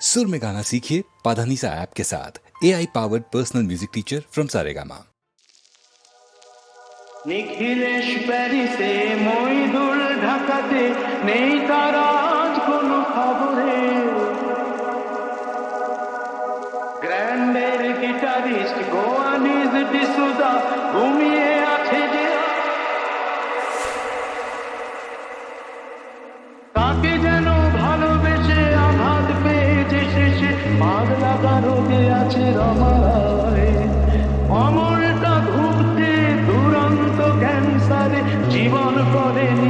सुर में गाना सीखिए पाधानीसा ऐप के साथ A I powered personal music teacher from Saregama Nikhilesh প্যারিসে মইদুল ঢাকাতে নেই তার আজ কোনো খবরে গ্র্যান্ডের গিটারিস্ট গোয়ানিজ ডিসুদা ঘুমিয়ে আছে যে তাকে জীবন করেনি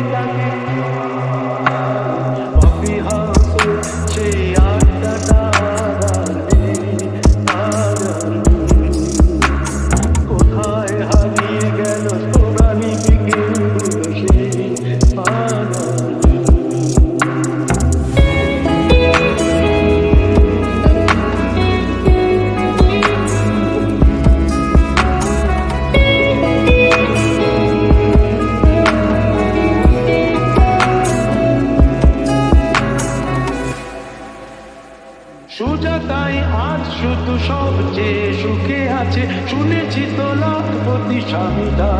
সুজাতাই আজ শুধু সবচেয়ে সুখে আছে। শুনেছি তো লাখপতি স্বামীটা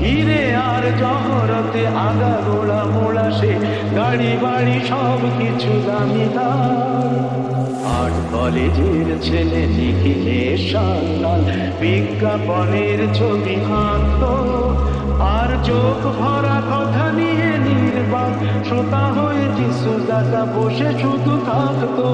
হিরে আর জহরতে আগা গোড়া মোড়া সে। গাড়ি বাড়ি সব কিছু দামিদার। আর্ট কলেজের ছেলে লিখিলে সান্নাল বিজ্ঞাপনের ছবি আঁকত। আর চোখ ভরা কথা নিয়ে শ্রোতা হয়ে যিশু দাদা বসে শুধু থাকতো।